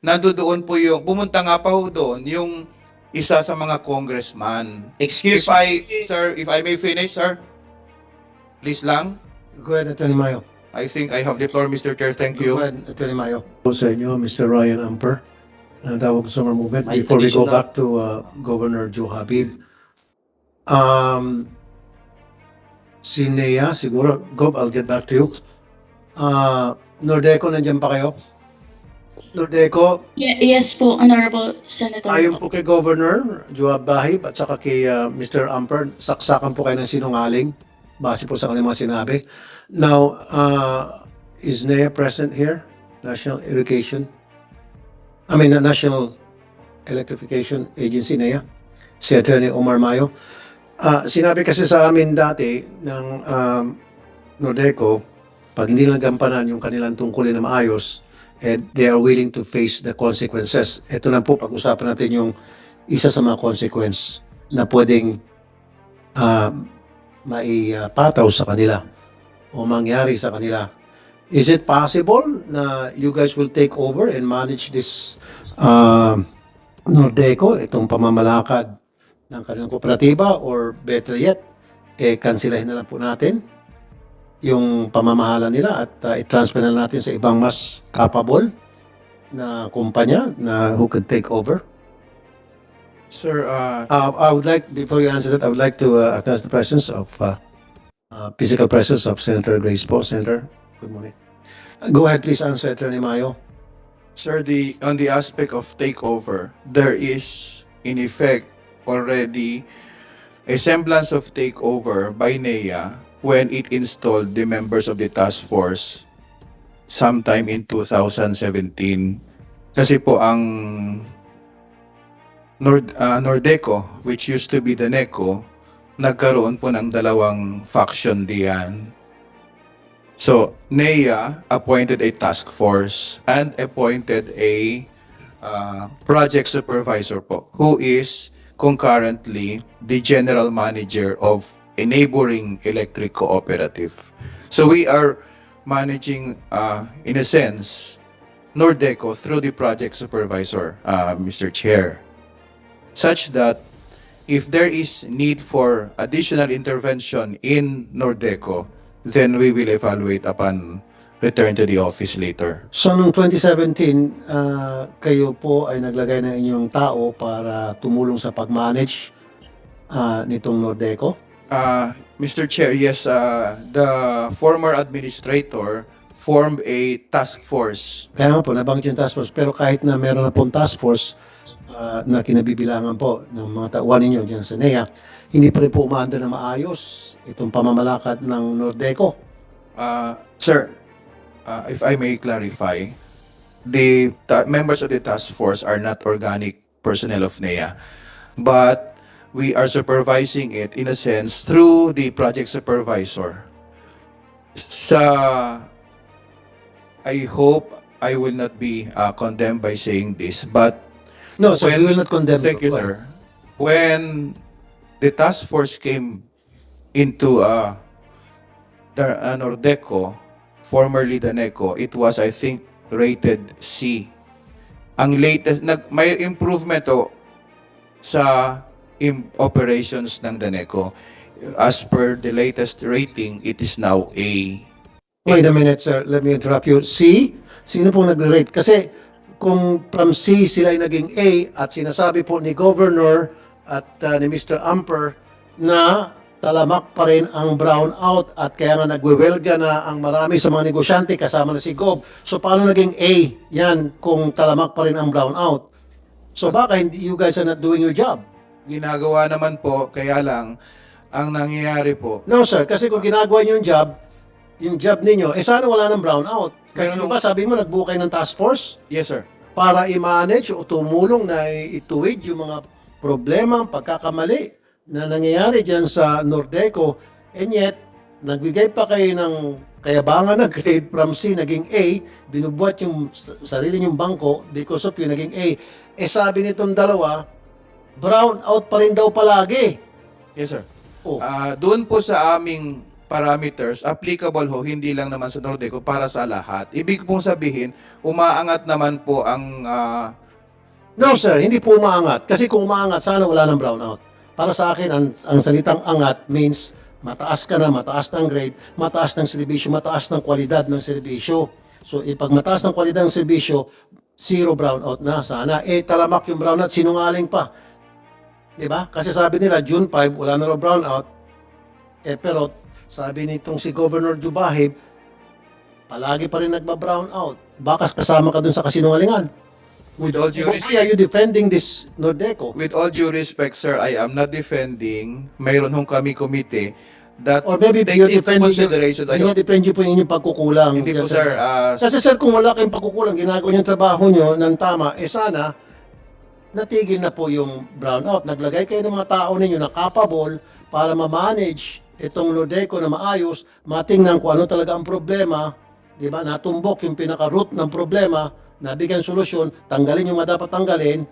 nandoon po yung, pumunta nga pa ho doon, yung isa sa mga congressman. Excuse If I, sir, if I may finish, sir, please lang. Go ahead, Attorney Mayo. I think I have the floor, Mr. Chair. Thank Go you. ahead, Attorney Mayo. Po sa inyo, Mr. Ryan Amper, ng Tawag Summer Movement. May Before we go back to uh, Governor Joe Habib, um, si Nea, siguro, Gob, I'll get back to you. Uh, Nordeco, nandiyan pa kayo? Nordeco, Ye- yes po, Honorable Senator. ayon po kay Governor Joab Bahib at saka kay uh, Mr. Amper, saksakan po kayo ng sinungaling base po sa kanilang mga sinabi. Now, uh, is NEA present here? National Irrigation? I mean, uh, National Electrification Agency, NEA? Si Attorney Omar Mayo. Ah, sinabi kasi sa amin dati ng um, Nordeco, pag hindi nagampanan yung kanilang tungkulin na maayos, and they are willing to face the consequences. Ito na po, pag-usapan natin yung isa sa mga consequence na pwedeng uh, maipataw sa kanila o mangyari sa kanila. Is it possible na you guys will take over and manage this uh, Nordeco, itong pamamalakad ng kanilang kooperatiba or better yet, eh, kansilahin na lang po natin yung pamamahala nila at uh, i-transfer na natin sa ibang mas capable na kumpanya na who could take over. Sir, uh, Uh, I would like, before you answer that, I would like to uh, acknowledge the presence of, uh, uh, physical presence of Senator Grace Po. Senator, good morning. Uh, Go ahead, please answer, Attorney Mayo. Sir, the on the aspect of takeover, there is in effect already a semblance of takeover by NEA when it installed the members of the task force sometime in 2017. Kasi po ang Nord, ah, Nordeco, which used to be the NECO, nagkaroon po ng dalawang faction diyan. So, NEA appointed a task force and appointed a uh, project supervisor po who is concurrently the general manager of a neighboring electric cooperative. So we are managing, uh, in a sense, Nordeco through the project supervisor, uh, Mr. Chair, such that if there is need for additional intervention in Nordeco, then we will evaluate upon return to the office later. So, noong 2017, uh, kayo po ay naglagay ng inyong tao para tumulong sa pag-manage uh, nitong Nordeco? Uh, Mr. Chair, yes, uh, the former administrator formed a task force. Kaya nga po, nabanggit yung task force. Pero kahit na meron na pong task force uh, na kinabibilangan po ng mga tauhan ninyo dyan sa NEA, hindi pa rin po umaanda na maayos itong pamamalakad ng Nordeco. Uh, sir, uh, if I may clarify, the members of the task force are not organic personnel of NEA, but we are supervising it in a sense through the project supervisor. Sa, I hope I will not be uh, condemned by saying this, but No, so Well, we will not condemn Thank you, sir. When the task force came into uh, the uh, Nordeco, formerly the NECO, it was, I think, rated C. Ang latest, nag, may improvement to sa im- operations ng DANECO. As per the latest rating, it is now A. Wait a minute, sir. Let me interrupt you. C? Sino pong nag-rate? Kasi kung from C sila naging A at sinasabi po ni Governor at uh, ni Mr. Amper na talamak pa rin ang brownout at kaya nga nagwewelga na ang marami sa mga negosyante kasama na si Gob. So paano naging A yan kung talamak pa rin ang brownout? So baka hindi you guys are not doing your job. Ginagawa naman po, kaya lang, ang nangyayari po, No sir, kasi kung ginagawa niyo yung job, yung job ninyo, eh sana wala ng brownout. Kasi Pero- di ba sabi mo nagbuo kayo ng task force? yes sir, para i-manage o tumulong na ituwid yung mga problema, pagkakamali na nangyayari dyan sa Nordeco. And yet, nagbigay pa kayo ng kayabangan na grade from C, naging A, binubuhat yung s- sarili yung bangko because of yung naging A. Eh sabi nitong dalawa, brown out pa rin daw palagi. yes sir. Oh. Ah, doon po sa aming parameters applicable ho hindi lang naman sa Nordeco para sa lahat. Ibig pong sabihin, umaangat naman po ang ah, No sir, hindi po umaangat. Kasi kung umaangat, sana wala ng brownout. Para sa akin, ang, ang salitang angat means mataas ka na, mataas ng grade, mataas ng serbisyo, mataas ng kwalidad ng serbisyo. So, eh, pag mataas ng kwalidad ng serbisyo, zero brownout na sana. Eh, talamak yung brownout, sinungaling pa. Di ba? Kasi sabi nila, June 5, wala na raw brownout. Eh, pero sabi nitong si Governor Jubahib, palagi pa rin nagba-brown out. Baka kasama ka dun sa kasinungalingan. with all due Why respect, are you defending this Nordeco? with all due respect sir, I am not defending. Mayroon hong kami committee that Or maybe takes you're into defending consideration. Yung, yung depende po yung inyong pagkukulang. Hindi po sir, ah, Kasi sir, kung wala kayong pagkukulang, ginagawa yung trabaho nyo ng tama, eh sana, natigil na po yung brownout. Naglagay kayo ng mga tao ninyo na capable para ma-manage itong Lodeco na maayos, matingnan kung ano talaga ang problema, di ba? Natumbok yung pinaka-root ng problema, nabigyan solusyon, tanggalin yung mga dapat tanggalin,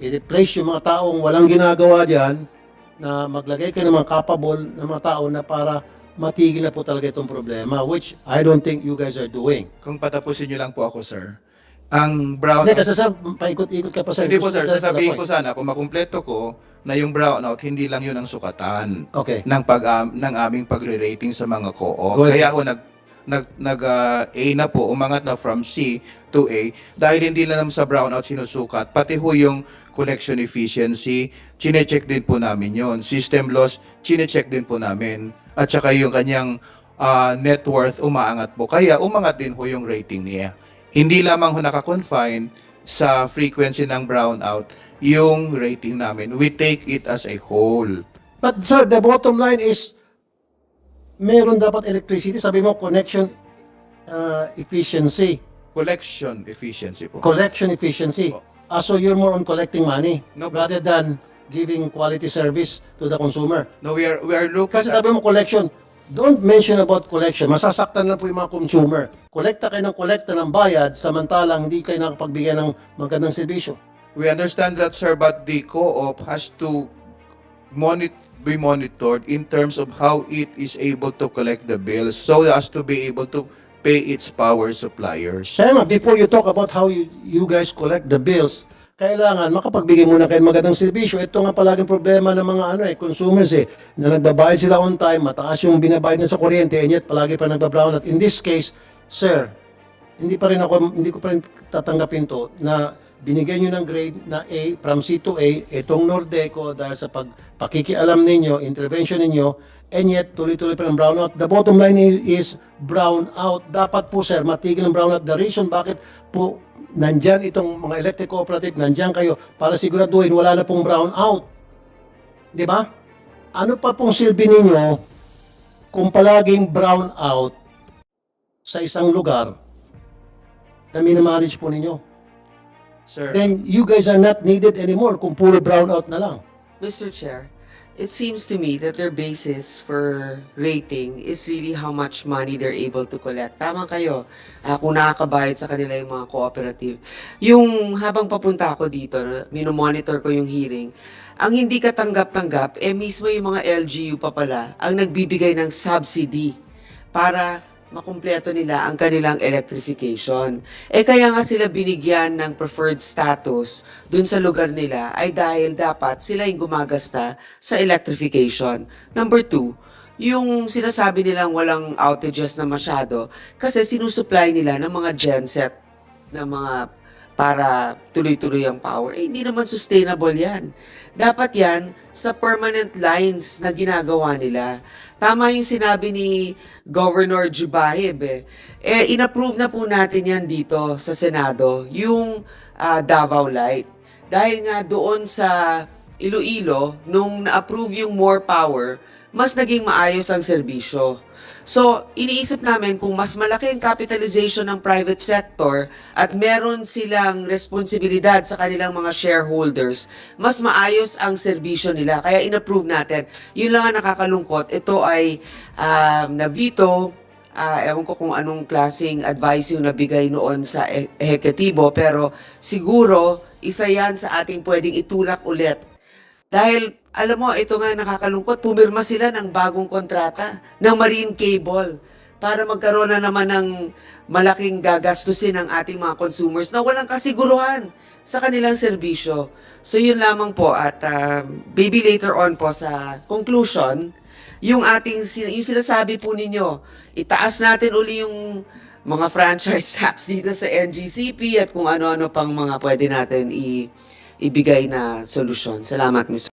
i-replace yung mga taong walang ginagawa dyan, na maglagay kayo ng mga capable na mga tao na para matigil na po talaga itong problema, which I don't think you guys are doing. kung patapusin niyo lang po ako sir. Ang brown Hindi, kasi sir, paikot-ikot ka pa sir. Hindi po sir, sasabihin ko sana kung makumpleto ko na yung brownout hindi lang yun ang sukatan Okay. ng pag am- ng aming pagre-rating sa mga co-op. Go ahead. Kaya ako nag nag nag ah, A na po umangat na from C to A dahil hindi lang sa brownout sinusukat pati ho yung collection efficiency chine-check din po namin yon system loss chine-check din po namin at saka yung kanyang ah, net worth umaangat po kaya umangat din ho yung rating niya hindi lamang ho naka-confine sa frequency ng brownout yung rating namin we take it as a whole But sir, the bottom line is, meron dapat electricity. Sabi mo, connection uh, efficiency. collection efficiency po Collection efficiency. Ah, so you're more on collecting money No, rather than giving quality service to the consumer. no we are we are looking Kasi at- sabi mo collection, don't mention about collection. Masasaktan na po yung mga consumer. Kolekta kayo ng kolekta ng bayad, samantalang hindi kayo nakapagbigay ng magandang serbisyo. We understand that, sir, but the co-op has to monitor be monitored in terms of how it is able to collect the bills so as to be able to pay its power suppliers. Nga, before you talk about how you, you guys collect the bills, kailangan makapagbigay muna kayo ng magandang serbisyo. Ito nga palaging problema ng mga ano eh, consumers eh, na nagbabayad sila on time, mataas yung binabayad na sa kuryente, and yet palagi pa nagbabrown. At in this case, sir, hindi pa rin ako, hindi ko pa rin tatanggapin to na binigyan nyo ng grade na A from C to A, itong Nordeco dahil sa pag, pakikialam ninyo, intervention ninyo, and yet tuloy-tuloy pa ng brownout. The bottom line is, is brownout. Dapat po sir, matigil ang brownout. The reason bakit po nandyan itong mga electric cooperative, nandyan kayo para siguraduhin wala na pong brownout. Di ba? Ano pa pong silbi ninyo kung palaging brownout sa isang lugar na minamanage po ninyo? Sir, then you guys are not needed anymore kung puro brownout na lang. Mr. Chair, it seems to me that their basis for rating is really how much money they're able to collect. Tama kayo, ah, kung nakakabayad sa kanila yung mga cooperative. Yung habang papunta ako dito, minomonitor ko yung hearing, ang hindi katanggap-tanggap, eh mismo yung mga LGU pa pala, ang nagbibigay ng subsidy para makumpleto nila ang kanilang electrification. Eh kaya nga sila binigyan ng preferred status dun sa lugar nila ay dahil dapat sila yung gumagasta sa electrification. Number two, yung sinasabi nilang walang outages na masyado kasi sinusupply nila ng mga genset na mga para tuloy-tuloy ang power. Eh, hindi naman sustainable yan. Dapat yan sa permanent lines na ginagawa nila. Tama yung sinabi ni Governor Jubahib eh. Eh, inapprove na po natin yan dito sa Senado, yung ah, Davao Light. Dahil nga doon sa Iloilo, nung na-approve yung more power, mas naging maayos ang serbisyo. So, iniisip namin kung mas malaki ang capitalization ng private sector at meron silang responsibilidad sa kanilang mga shareholders, mas maayos ang serbisyo nila. Kaya in-approve natin. Yun lang ang nakakalungkot. Ito ay um, na-veto Ah, ewan ko kung anong klaseng advice yung nabigay noon sa e- ehekutibo, pero siguro isa yan sa ating pwedeng itulak ulit. Dahil alam mo, ito nga nakakalungkot, pumirma sila ng bagong kontrata ng marine cable para magkaroon na naman ng malaking gagastusin ng ating mga consumers na walang kasiguruhan sa kanilang serbisyo. So yun lamang po at uh, maybe later on po sa conclusion, yung ating yung sinasabi po ninyo, itaas natin uli yung mga franchise tax dito sa NGCP at kung ano-ano pang mga pwede natin i ibigay na solusyon. Salamat, Mr.